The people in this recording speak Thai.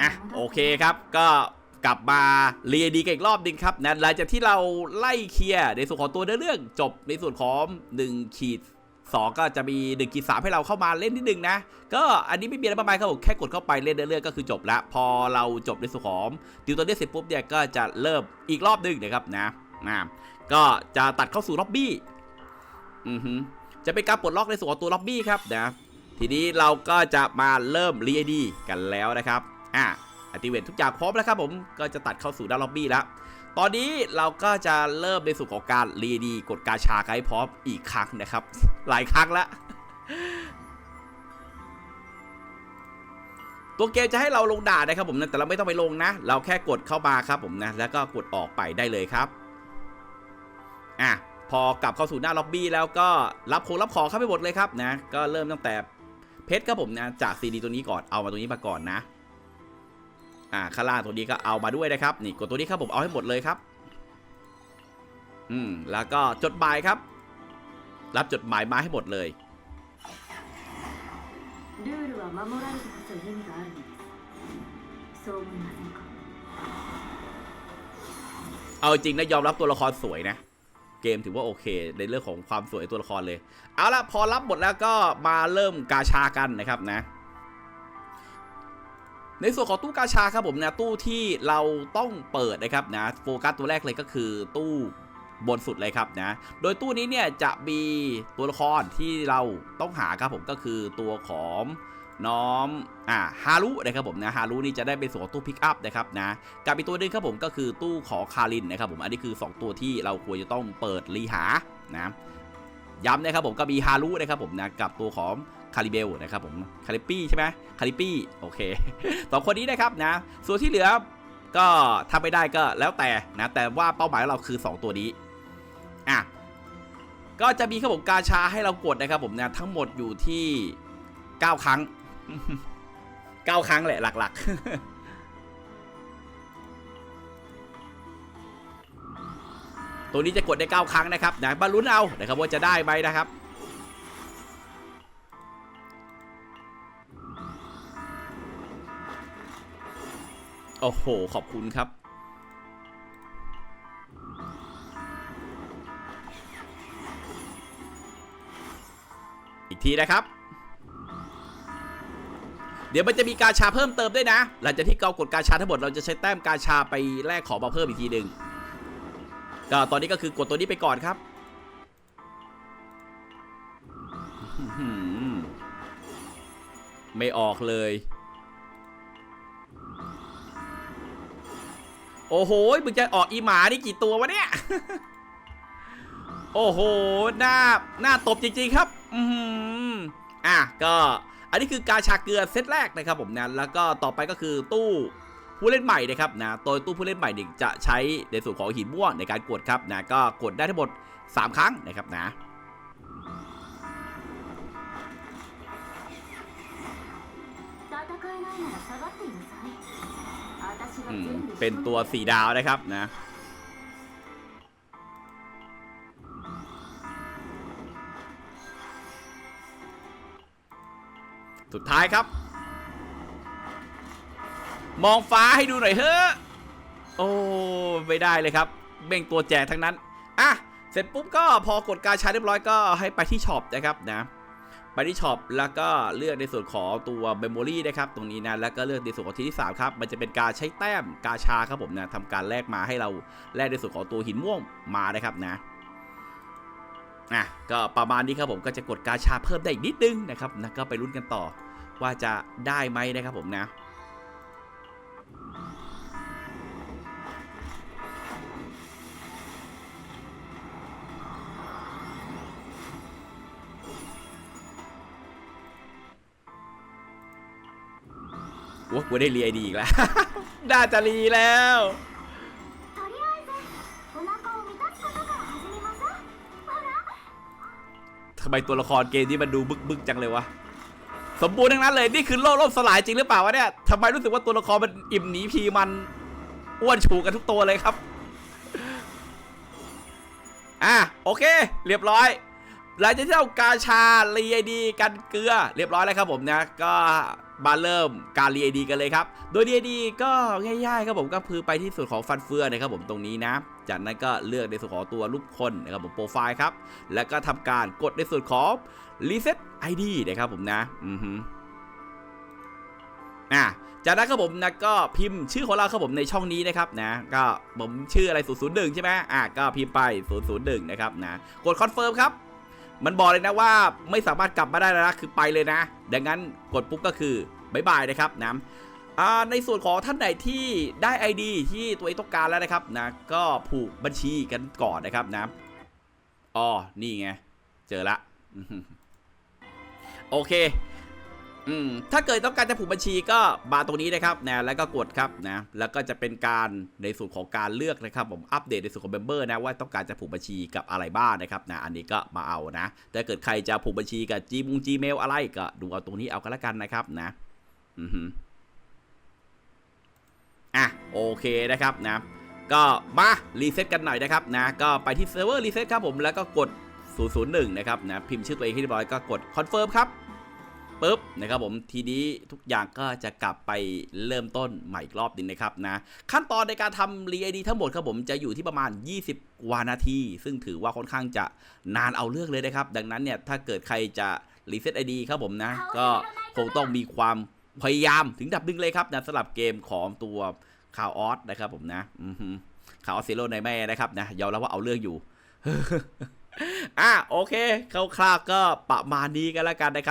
อะโอเคครับก็กลับมาเรียดีกันอีกรอบนึงครับนะหลังจากที่เราไล่เคลียร์ในส่วนของตัวเรื่องจบในส่วนของ1ขีด2ก็จะมี1ขีดสามให้เราเข้ามาเล่นนิดนึงนะ ก็อันนี้ไม่มีอะไรมากมยครับผมแค่กดเข้าไปเล่นเรื่อยๆก็คือจบละพอเราจบในส่วนของติวตัวเรื่เสร็จปุ๊บเนี่ยก็จะเริ่มอีกรอบนึงนะครับนะนะก็จะตัดเข้าสู่ล็อบบี้อือฮึจะเป็นการปลดล็อกในส่วนของตัวล็อบบี้ครับนะ ทีนี้เราก็จะมาเริ่มรีดีกันแล้วนะครับอะอติเวททุกอย่างพร้อมแล้วครับผมก็จะตัดเข้าสู่ด้านล็อบบี้แล้ว ตอนนี้เราก็จะเริ่มในส่วนของการรีดีกดกาชาไกด์พร้อมอีกครั้งนะครับ หลายครั้งแล้วตัวเกมจะให้เราลงด่านะครับผมนะแต่เราไม่ต้องไปลงนะ เราแค่กดเข้ามาครับผมนะ แล้วก็กดออกไปได้เลยครับอะพอกลับเข้าสู่หน้าล็อบบี้แล้วก็รับของรับของเข้าไปหมดเลยครับนะ ก็เริ่มตั้งแต่ เพชรครับผมนะ จากซีดีตัวนี้ก่อน เอามาตัวนี้มาก่อนนะ อ่าข้างล่างตัวนี้ก็เอามาด้วยนะครับ นี่กดตัวนี้ครับผมเอาให้หมดเลยครับ อืม แล้วก็จดหมายครับ รับจดหมายมาให้หมดเลย ルールは守られてこそ意味があるのですそう思いませんか เอาจริงนะยอมรับตัวละครสวยนะ เกมถือว่าโอเค ในเรื่องของความสวยตัวละครเลย เอาละพอรับหมดแล้วก็มาเริ่มกาชากันนะครับนะ ในส่วนของตู้กาชาครับผมนะตู้ที่เราต้องเปิดนะครับนะโฟกัสตัวแรกเลยก็คือตู้บนสุดเลยครับนะ โดยตู้นี้เนี่ยจะมีตัวละครที่เราต้องหาครับผมก็คือตัวของ น้องอ่าฮารุนะครับผมนะฮารุนี่จะได้เป็นส่วนตู้พิกอัพนะครับนะกับอีกตัวหนึงครับผมก็คือตู้ของคารินนะครับผมอันนี้คือ 2 ตัวที่เราควรจะต้องเปิดรีหานะย้ำนะครับผมก็มีฮารุนะครับผมนะกับตัวของคาริเบลนะครับผมคาริปี้ใช่ไหมคาริปี้โอเคสองคนนี้นะครับนะส่วนที่เหลือก็ถ้าไม่ได้ก็แล้วแต่นะแต่ว่าเป้าหมายของเราคือ 2 ตัวนี้อะก็จะมีครับผมกาชาให้เรากดนะครับผมนะทั้งหมดอยู่ที่ 9 ครั้ง 9ครั้งแหละหลักๆ ตัวนี้จะกดได้ 9 ครั้งนะครับนะมาลุ้นเอานะครับว่าจะได้ไหมนะครับโอ้โห ขอบคุณครับ อีกทีนะครับ เดี๋ยวมันจะมีกาชาเพิ่มเติมด้วยนะ หลังจากที่เรากดกาชาทั้งหมดเราจะใช้แต้มกาชาไปแลกของมาเพิ่มอีกทีหนึ่งก็ตอนนี้ก็คือกดตัวนี้ไปก่อนครับไม่ออกเลย โอ้โห มึงจะออกอีหมานี่กี่ตัววะเนี่ย โอ้โห หน้า หน้าตบจริงๆครับ อือหืออะ ก็ อันนี้คือกาชาเกลือเซตแรกนะครับผมนะแล้วก็ต่อไปก็คือตู้ผู้เล่นใหม่นะครับนะตัวตู้ผู้เล่นใหม่เนี่จะใช้ในส่วนของหินม่วงในการกดครับนะก็กดได้ทั้งหมด 3 ครั้งนะครับนะเป็นตัว 4 ดาวนะครับนะ สุดท้ายครับ มองฟ้าให้ดูหน่อยเฮ้อะโอ้ไม่ได้เลยครับเบ่งตัวแจกทั้งนั้นอะเสร็จปุ๊บก็พอกดการใช้เรียบร้อยก็ให้ไปที่ช็อปนะครับนะไปที่ช็อปแล้วก็เลือกในส่วนของตัวเมมโมรีนะครับตรงนี้นะแล้วก็เลือกในส่วนของที่ที่3ครับมันจะเป็นการใช้แต้มกาชาครับผมนะทำการแลกมาให้เราแลกในส่วนของตัวหินม่วงมานะครับนะ อะก็ประมาณนี้ครับผมก็จะกดกาชาเพิ่มได้อีกนิดนึงนะครับนะก็ไปลุ้นกันต่อว่าจะได้ไหมนะครับผมนะโอ้กูได้รีไอดีอีกแล้ว น่าจะรีแล้ว ทำไมตัวละครเกมนี้มันดูบึกบึกจังเลยวะ สมบูรณ์ทั้งนั้นเลย นี่คือโลกล่มสลายจริงหรือเปล่าวะเนี่ยทำไมรู้สึกว่าตัวละครมันอิ่มหนีพีมันอ้วนฉูกันทุกตัวเลยครับ อะโอเค เรียบร้อยหลังจากที่เรากาชารีไอดีกันเกลือ เรียบร้อยแล้วครับผมนะก็ มาเริ่มการรีไอดีกันเลยครับ โดยรีไอดีก็ง่ายๆครับผมก็คือไปที่ส่วนของฟันเฟือนะครับผมตรงนี้นะ จากนั้นก็เลือกในส่วนของตัวรูปคนนะครับผมโปรไฟล์ครับ แล้วก็ทำการกดในส่วนของ reset ID นะครับผมนะ อือฮึอะจากนั้นครับผมนะก็พิมพ์ชื่อของเราครับผมในช่องนี้นะครับนะก็ผมชื่ออะไร001ใช่ไหมอะก็พิมพ์ไป001นะครับนะกดคอนเฟิร์มครับ มันบอกเลยนะว่าไม่สามารถกลับมาได้แล้วนะคือไปเลยนะ ดังนั้นกดปุ๊บก็คือบายบายนะครับนะในส่วนของท่านไหนที่ได้ ID ที่ตัวเองต้องการแล้วนะครับนะก็ผูกบัญชีกันก่อนนะครับนะอ๋อนี่ไง เจอละโอเค อืมถ้าเกิดต้องการจะผูกบัญชีก็มาตรงนี้นะครับนะแล้วก็กดครับนะแล้วก็จะเป็นการในส่วนของการเลือกนะครับ ผมอัปเดตในส่วนของเมมเบอร์นะว่าต้องการจะผูกบัญชีกับอะไรบ้างนะครับนะอันนี้ก็มาเอานะถ้าเกิดใครจะผูกบัญชีกับ G มุง Gmail อะไรก็ดูเอาตรงนี้เอากันละกันนะครับนะอือฮึอะโอเคนะครับนะก็มารีเซ็ตกันหน่อยนะครับนะก็ไปที่เซิร์ฟเวอร์รีเซ็ตครับผมแล้วก็กด 001 นะครับนะพิมพ์ชื่อตัวเองให้เรียบร้อยก็กดคอนเฟิร์มครับ ปุ๊บนะครับผมทีนี้ทุกอย่างก็จะกลับไปเริ่มต้นใหม่อีกรอบหนึงนะครับนะขั้นตอนในการทำรีไอดีทั้งหมดครับผมจะอยู่ที่ประมาณ 20 กว่านาที ซึ่งถือว่าค่อนข้างจะนานเอาเรื่องเลยนะครับ ดังนั้นเนี่ยถ้าเกิดใครจะรีเซ็ตไอดีครับผมนะ ก็คงต้องมีความพยายามถึงดับหนึ่งเลยครับนะสำหรับเกมของตัวคาวออสนะครับผมนะอือฮึคาวออสซีโร่ในแม่นะครับนะยอมรับว่าเอาเรื่องอยู่อะโอเคคร่าวๆก็ประมาณนี้กันแล้วกันนะครับ